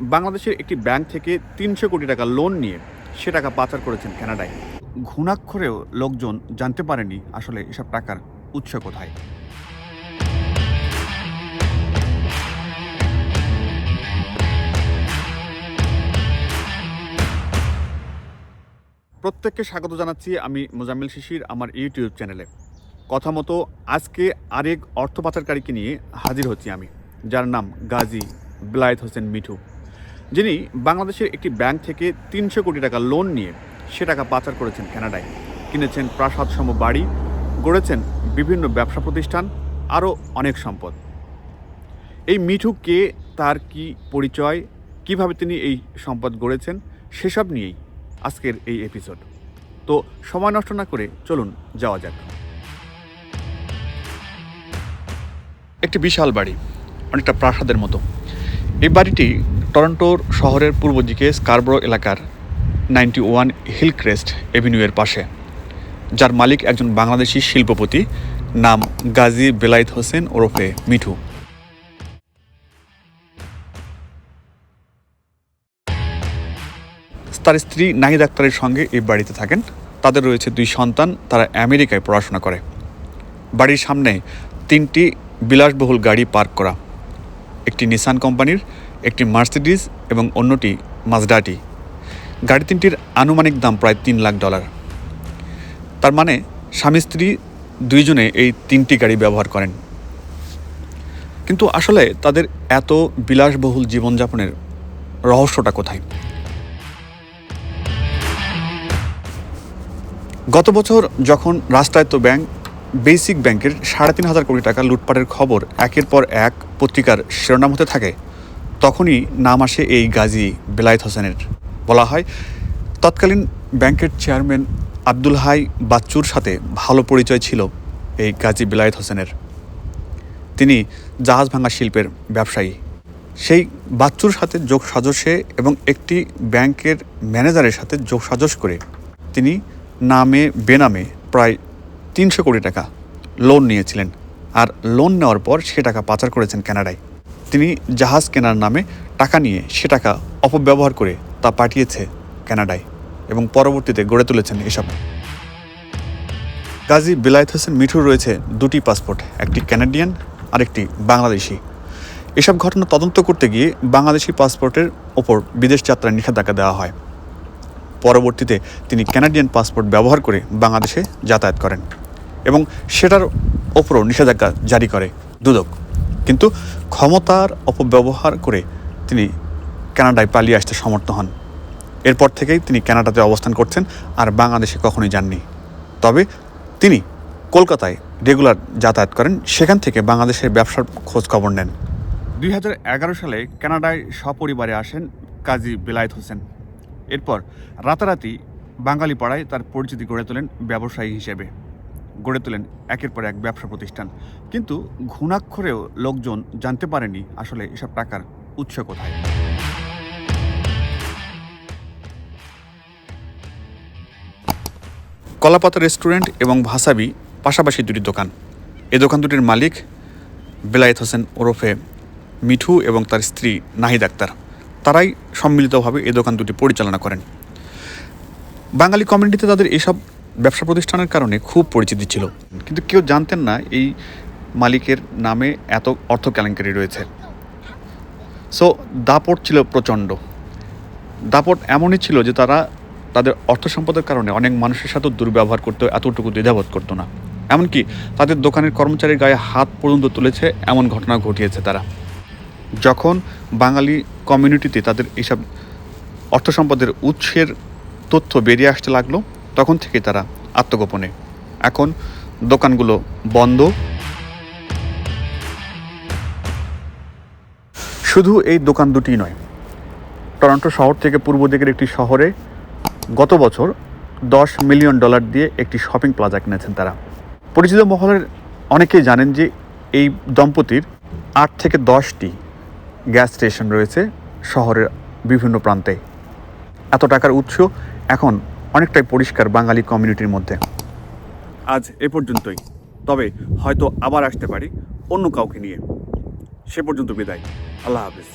বাংলাদেশের একটি ব্যাংক থেকে তিনশো কোটি টাকা লোন নিয়ে সে টাকা পাচার করেছেন কানাডায়। ঘুণাক্ষরেও লোকজন জানতে পারেনি আসলে এসব টাকার উৎস কোথায়। প্রত্যেককে স্বাগত জানাচ্ছি আমি মোজাম্মেল শিশির আমার ইউটিউব চ্যানেলে। কথা মতো আজকে আরেক অর্থ পাচারকারীকে নিয়ে হাজির হচ্ছি আমি, যার নাম গাজী বিলায়েত হোসেন মিঠু। যিনি বাংলাদেশের একটি ব্যাংক থেকে তিনশো কোটি টাকা লোন নিয়ে সে টাকা পাচার করেছেন কানাডায়। কিনেছেন প্রাসাদসম বাড়ি, গড়েছেন বিভিন্ন ব্যবসা প্রতিষ্ঠান, আরও অনেক সম্পদ। এই মিঠু কে, তার কি পরিচয়, কীভাবে তিনি এই সম্পদ গড়েছেন, সেসব নিয়েই আজকের এই এপিসোড। তো সময় নষ্ট না করে চলুন যাওয়া যাক। একটি বিশাল বাড়ি, অনেকটা প্রাসাদের মতো। এই বাড়িটি টরন্টোর শহরের পূর্ব দিকে স্কারব্রো এলাকার নাইনটি ওয়ান হিলক্রেস্ট এভিনিউয়ের পাশে, যার মালিক একজন বাংলাদেশি শিল্পপতি নাম গাজী বেলায়েত হোসেন ওরফে মিঠু। তার স্ত্রী নাহিদ আক্তারের সঙ্গে এই বাড়িতে থাকেন। তাদের রয়েছে দুই সন্তান, তারা আমেরিকায় পড়াশোনা করে। বাড়ির সামনে তিনটি বিলাসবহুল গাড়ি পার্ক করা। একটি নিসান কোম্পানির, একটি মার্সিডিজ এবং অন্যটি মাজডাটি গাড়ি তিনটির আনুমানিক দাম প্রায় তিন লাখ ডলার। তার মানে স্বামী স্ত্রী দুইজনে এই তিনটি গাড়ি ব্যবহার করেন। কিন্তু আসলে তাদের এত বিলাসবহুল জীবনযাপনের রহস্যটা কোথায়? গত বছর যখন রাষ্ট্রায়ত্ত ব্যাংক বেসিক ব্যাংকের সাড়ে তিন হাজার কোটি টাকা লুটপাটের খবর একের পর এক পত্রিকার শিরোনাম হতে থাকে। তখনই নাম আসে এই গাজী বেলায়েত হোসেনের। বলা হয়, তৎকালীন ব্যাংকের চেয়ারম্যান আব্দুল হাই বাচ্চুর সাথে ভালো পরিচয় ছিল এই গাজী বেলায়েত হোসেনের। তিনি জাহাজ ভাঙা শিল্পের ব্যবসায়ী। সেই বাচ্চুর সাথে যোগ সাজসে এবং একটি ব্যাংকের ম্যানেজারের সাথে যোগ সাজস করে তিনি নামে, বেনামে প্রায় তিনশো কোটি টাকা লোন নিয়েছিলেন। আর লোন নেওয়ার পর সে টাকা পাচার করেছেন কানাডায়। তিনি জাহাজ কেনার নামে টাকা নিয়ে সে টাকা অপব্যবহার করে তা পাঠিয়েছে কানাডায় এবং পরবর্তীতে গড়ে তুলেছেন এসব। গাজী বিলায়েত হোসেন মিঠুর রয়েছে দুটি পাসপোর্ট একটি ক্যানাডিয়ান আর একটি বাংলাদেশি। এসব ঘটনা তদন্ত করতে গিয়ে বাংলাদেশি পাসপোর্টের ওপর বিদেশ যাত্রার নিষেধাজ্ঞা দেওয়া হয়। পরবর্তীতে তিনি ক্যানাডিয়ান পাসপোর্ট ব্যবহার করে বাংলাদেশে যাতায়াত করেন। এবং সেটার ওপরও নিষেধাজ্ঞা জারি করে দুদক। কিন্তু ক্ষমতার অপব্যবহার করে তিনি কানাডায় পালিয়ে আসতে সমর্থ হন। এরপর থেকেই তিনি কানাডাতে অবস্থান করছেন আর বাংলাদেশে কখনোই যাননি। তবে তিনি কলকাতায় রেগুলার যাতায়াত করেন, সেখান থেকে বাংলাদেশের ব্যবসার খোঁজ খবর নেন। দুই হাজার এগারো সালে কানাডায় সপরিবারে আসেন কাজী বিলায়েত হোসেন। এরপর রাতারাতি বাঙালি পাড়ায় তার পরিচিতি গড়ে তোলেন ব্যবসায়ী হিসেবে। গড়ে তোলেন একের পর এক ব্যবসা প্রতিষ্ঠান। কিন্তু ঘুণাক্ষরেও লোকজন জানতে পারেনি আসলে এসব টাকার উৎস কোথায়। কলাপাতা রেস্টুরেন্ট এবং ভাসাবি পাশাপাশি দুটি দোকান। এই দোকান দুটির মালিক বেলায়েত হোসেন ওরফে মিঠু এবং তার স্ত্রী নাহিদ আক্তার। তারাই সম্মিলিতভাবে এ দোকান দুটি পরিচালনা করেন। বাঙালি কমিউনিটিতে তাদের এইসব ব্যবসা প্রতিষ্ঠানের কারণে খুব পরিচিতি ছিল। কিন্তু কেউ জানতেন না এই মালিকের নামে এত অর্থ কেলেঙ্কারি রয়েছে। সো দাপট ছিল প্রচণ্ড। দাপট এমনই ছিল যে তারা তাদের অর্থ সম্পদের কারণে অনেক মানুষের সাথেও দুর্ব্যবহার করতে, এতটুকু দ্বিধাবোধ করতো না। এমনকি তাদের দোকানের কর্মচারীর গায়ে হাত পর্যন্ত তুলেছে এমন ঘটনা ঘটিয়েছে তারা। যখন বাঙালি কমিউনিটিতে তাদের এইসব অর্থ সম্পদের উৎসের তথ্য বেরিয়ে আসতে লাগল, তখন থেকে তারা আত্মগোপনে। এখন দোকানগুলো বন্ধ। শুধু এই দোকান দুটি নয়, টরন্টো শহর থেকে পূর্ব দিকের একটি শহরে গত বছর দশ মিলিয়ন ডলার দিয়ে একটি শপিং প্লাজা কিনেছেন তারা। পরিচিত মহলের অনেকেই জানেন যে এই দম্পতির আট থেকে দশটি গ্যাস স্টেশন রয়েছে শহরের বিভিন্ন প্রান্তে। এত টাকার উৎস এখন অনেকটাই পরিষ্কার বাঙালি কমিউনিটির মধ্যে। আজ এ পর্যন্তই। তবে হয়তো আবার আসতে পারি অন্য কাউকে নিয়ে। সে পর্যন্ত বিদায়। আল্লাহ হাফিজ।